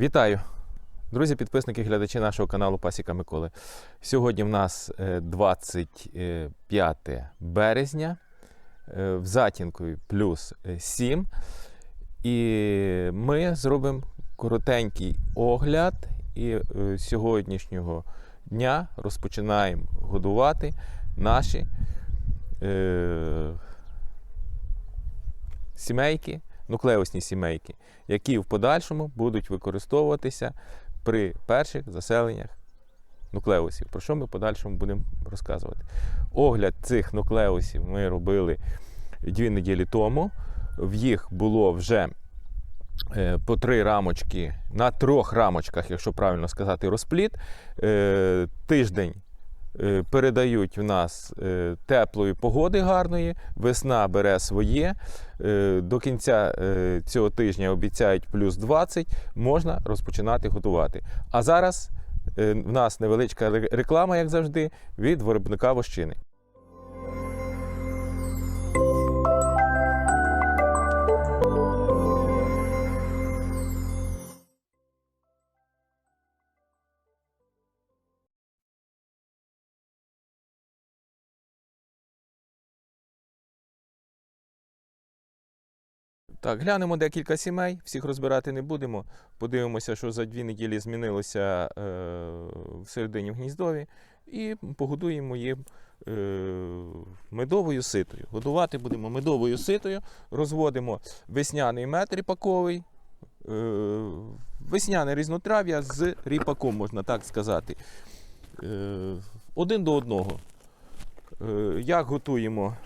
Вітаю! Друзі, підписники, глядачі нашого каналу Пасіка Миколи. Сьогодні в нас е, 25 березня, е, в затінку плюс 7. І ми зробимо коротенький огляд. І е, сьогоднішнього дня розпочинаємо годувати наші е, сімейки, нуклеусні сімейки, які в подальшому будуть використовуватися при перших заселеннях нуклеусів. Про що ми в подальшому будемо розказувати? Огляд цих нуклеусів ми робили дві неділі тому. В їх було вже е, по три рамочки, на трьох рамочках, якщо правильно сказати, розпліт. Е, Тиждень передають в нас е, теплої погоди гарної, весна бере своє. Е, До кінця е, цього тижня обіцяють плюс 20, можна розпочинати готувати. А зараз е, в нас невеличка реклама, як завжди, від виробника вощини. Так, глянемо декілька сімей, всіх розбирати не будемо. Подивимося, що за дві неділі змінилося е, в в гніздові, і погодуємо їм е, медовою ситою. Годувати будемо медовою ситою, розводимо весняний мед ріпаковий, е, весняне різнотрав'я з ріпаком, можна так сказати. Е, один до одного. Е, як готуємо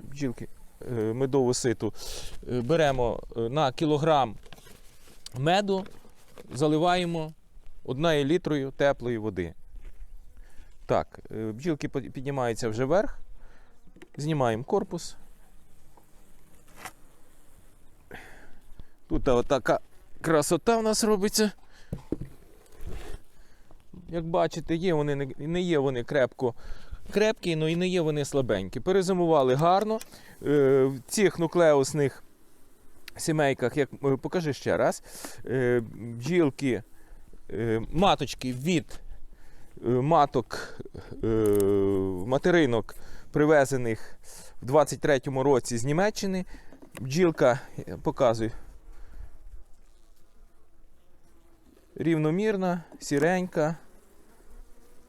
бджілки? Е, медову ситу. Е, Беремо е, на кілограм меду, заливаємо 1 літрою теплої води. Так, бджілки піднімаються вже вверх, знімаємо корпус. Тут от така красота в нас робиться. Як бачите, є вони, не є вони крепко крепкі, але і не є вони слабенькі. Перезимували гарно. Е, В цих нуклеусних сімейках, як е, покажи ще раз, е, бджілки, маточки від маток материнок, привезених в 23-му році з Німеччини. Бджілка, показую, рівномірна, сіренька.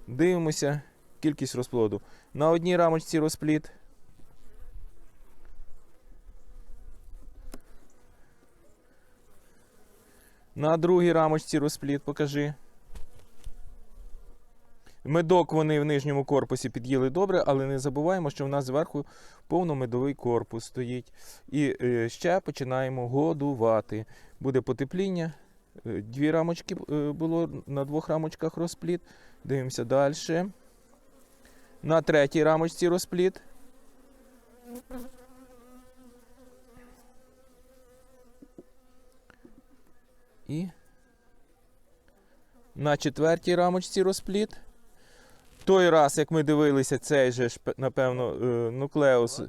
Дивимося кількість розплоду. На одній рамочці розплід. На другій рамочці розплід покажи. Медок вони в нижньому корпусі під'їли добре, але не забуваємо, що в нас зверху повномедовий корпус стоїть. І е, ще починаємо годувати. Буде потепління. Е, Дві рамочки е, було на двох рамочках розплід. Дивимося далі. На третій рамочці розплід. І на четвертій рамочці розплід. Той раз, як ми дивилися, цей же ж, напевно, е, нуклеус.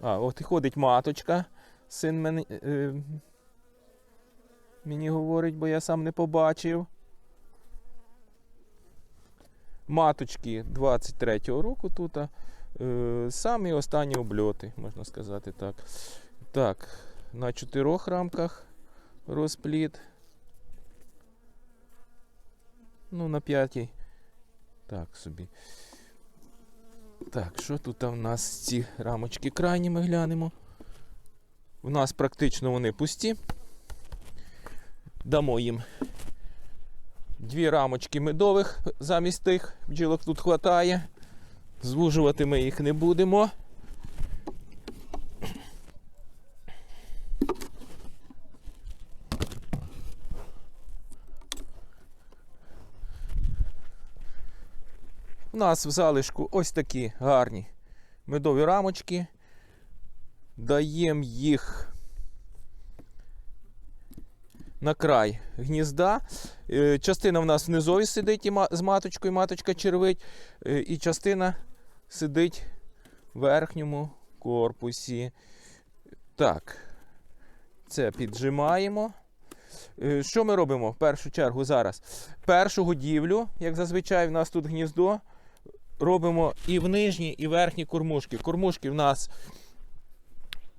А, от і ходить маточка. Син мене, е, мені говорить, бо я сам не побачив. Маточки 23-го року тут. Е, самі останні обльоти, можна сказати так. Так, на чотирьох рамках розпліт. Ну, на п'ятій. Так собі. Так, що тут в нас ці рамочки крайні ми глянемо. У нас практично вони пусті. Дамо їм дві рамочки медових замість тих. Бджілок тут хватає. Звужувати ми їх не будемо. У нас в залишку ось такі гарні медові рамочки. Даємо їх на край гнізда. Е, Частина в нас внизу сидить з маточкою, маточка червить, е, і частина сидить в верхньому корпусі. Так. Це піджимаємо. Е, Що ми робимо в першу чергу зараз? Першу годівлю, як зазвичай, в нас тут гніздо, робимо і в нижні, і верхні кормушки. Кормушки в нас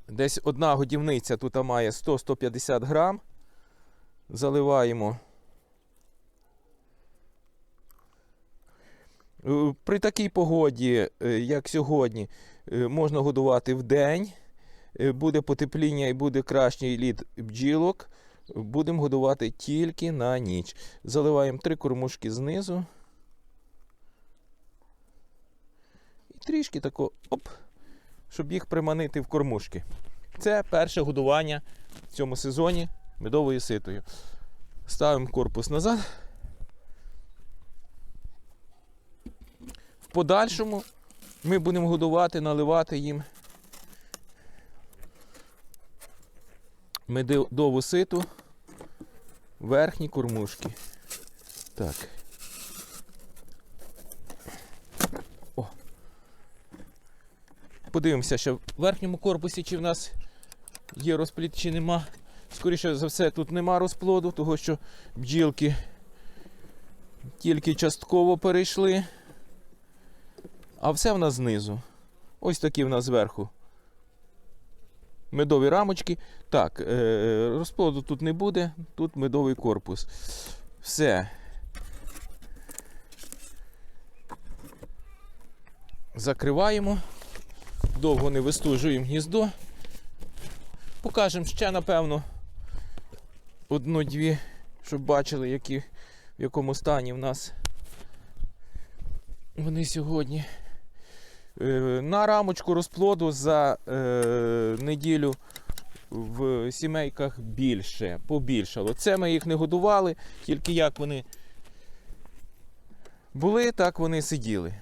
десь одна годівниця тут має 100-150 грам. Заливаємо. Е, При такій погоді, е, як сьогодні, е, можна годувати в день. Буде потепління і буде кращий лід бджілок. Будемо годувати тільки на ніч. Заливаємо три кормушки знизу. І трішки тако, оп, щоб їх приманити в кормушки. Це перше годування в цьому сезоні медовою ситою. Ставимо корпус назад. В подальшому ми будемо годувати, наливати їм медову ситу верхні кормушки. Так. О. Подивимося, ще в верхньому корпусі, чи в нас є розплід, чи нема. Скоріше за все, тут нема розплоду, того що бджілки тільки частково перейшли. А все в нас знизу. Ось такі в нас зверху. Медові рамочки. Так, е, розплоду тут не буде, тут медовий корпус. Все. Закриваємо. Довго не вистужуємо гніздо. Покажемо ще, напевно, одну-дві, щоб бачили, які, в якому стані в нас вони сьогодні. Е, На рамочку розплоду за е, неділю в сімейках більше, побільшало. Це ми їх не годували, тільки як вони були, так вони сиділи.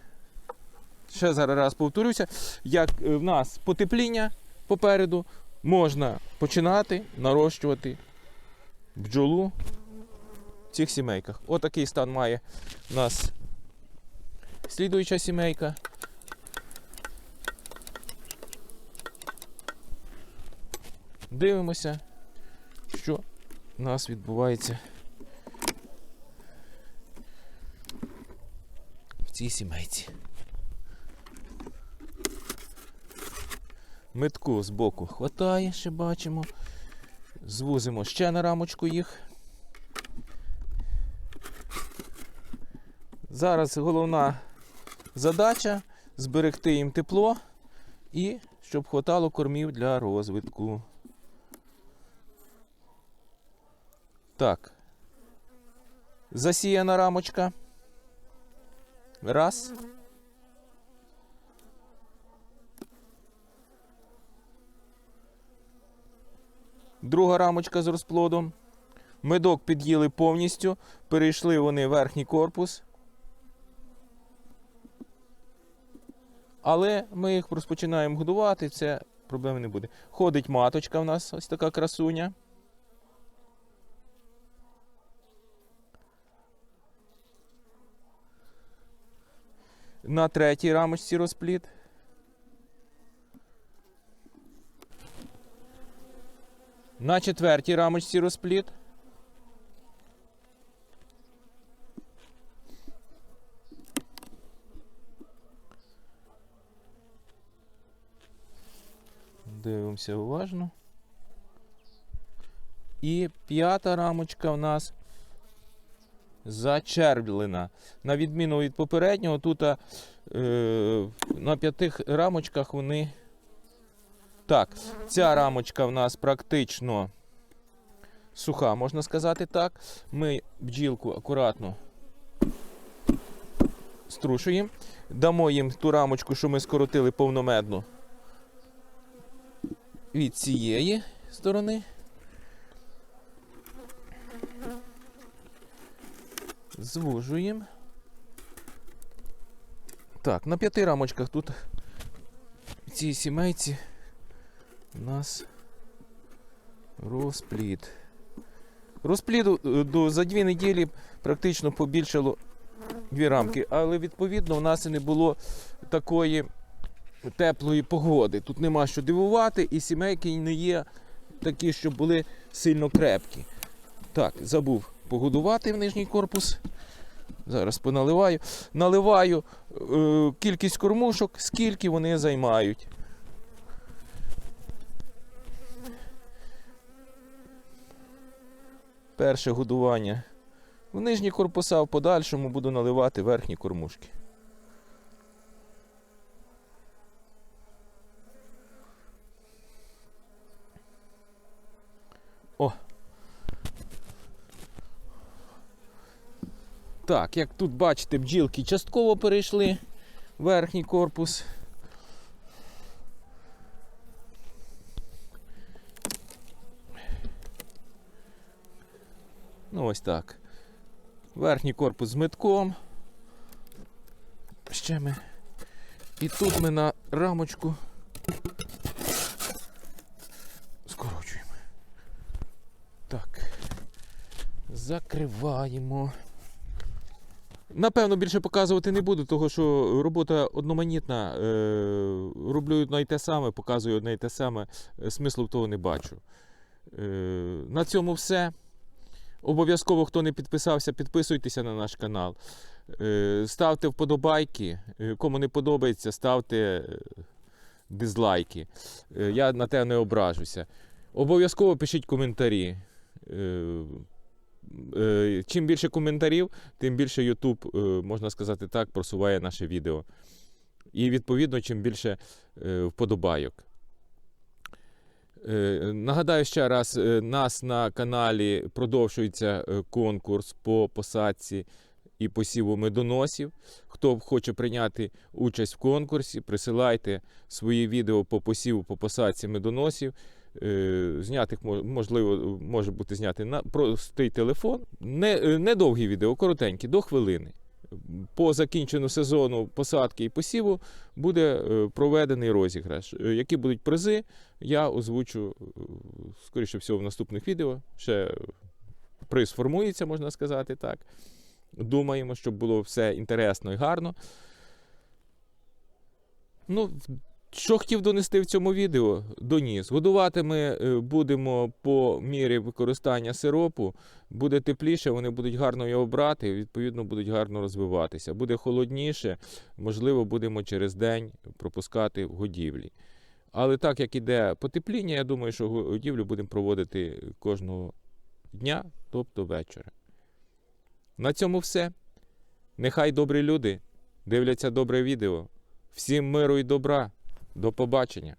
Ще зараз раз повторюся, як е, в нас потепління попереду, можна починати нарощувати бджолу в цих сімейках. Отакий стан має у нас слідуюча сімейка. Дивимося, що у нас відбувається в цій сімейці. Метку з боку хватає, ще бачимо. Звузимо ще на рамочку їх. Зараз головна задача зберегти їм тепло і щоб хватало кормів для розвитку. Так. Засіяна рамочка. Раз. Друга рамочка з розплодом. Медок під'їли повністю. Перейшли вони в верхній корпус. Але ми їх розпочинаємо годувати, це проблеми не буде. Ходить маточка в нас, ось така красуня. На третій рамочці розплід. На четвертій рамочці розплід. Дивимося уважно. І п'ята рамочка у нас зачерблена. На відміну від попереднього, тут е, на п'яти рамочках вони. Так, ця рамочка в нас практично суха, можна сказати так. Ми бджілку акуратно струшуємо. Дамо їм ту рамочку, що ми скоротили повномедну від цієї сторони. Звужуємо. Так, на п'яти рамочках тут в цій сімейці у нас розплід. Розпліду е, до, за дві неділі практично побільшало дві рамки, але відповідно у нас і не було такої теплої погоди. Тут нема що дивувати, і сімейки не є такі, щоб були сильно крепкі. Так, забув погодувати в нижній корпус. Зараз поналиваю. Наливаю е, кількість кормушок, скільки вони займають. Перше годування в нижні корпуса, в подальшому буду наливати верхні кормушки. О. Так, як тут бачите, бджілки частково перейшли верхній корпус. Ось так. Верхній корпус з метком. Ще ми. І тут ми на рамочку скорочуємо. Так. Закриваємо. Напевно, більше показувати не буду, тому що робота одноманітна. Е, роблю одне й те саме, показую одне й те саме. Е, Смислу в того не бачу. Е, на цьому все. Обов'язково, хто не підписався, підписуйтеся на наш канал. Е, Ставте вподобайки. Е, Кому не подобається, ставте е, дизлайки. Я на те не ображуся. Обов'язково пишіть коментарі. Чим більше коментарів, тим більше YouTube, можна сказати так, просуває наше відео. І відповідно, чим більше вподобайок. Е, Нагадаю ще раз, е, нас на каналі продовжується е, конкурс по посадці і посіву медоносів. Хто хоче прийняти участь в конкурсі, присилайте свої відео по посіву по посадці медоносів. Знятих можливо може бути зняти на простий телефон. Не, не довгі відео, коротенькі, до хвилини. По закінченню сезону посадки і посіву буде е, проведений розіграш. Е, Які будуть призи, я озвучу, е, скоріше всього, в наступних відео. Ще приз формується, можна сказати так. Думаємо, щоб було все інтересно і гарно. Ну, що хотів донести в цьому відео, доніс. Годувати ми е, будемо по мірі використання сиропу. Буде тепліше, вони будуть гарно його брати, відповідно, будуть гарно розвиватися. Буде холодніше, можливо, будемо через день пропускати в годівлі. Але так як іде потепління, я думаю, що годівлю будемо проводити кожного дня, тобто вечора. На цьому все. Нехай добрі люди дивляться добре відео. Всім миру і добра. До побачення.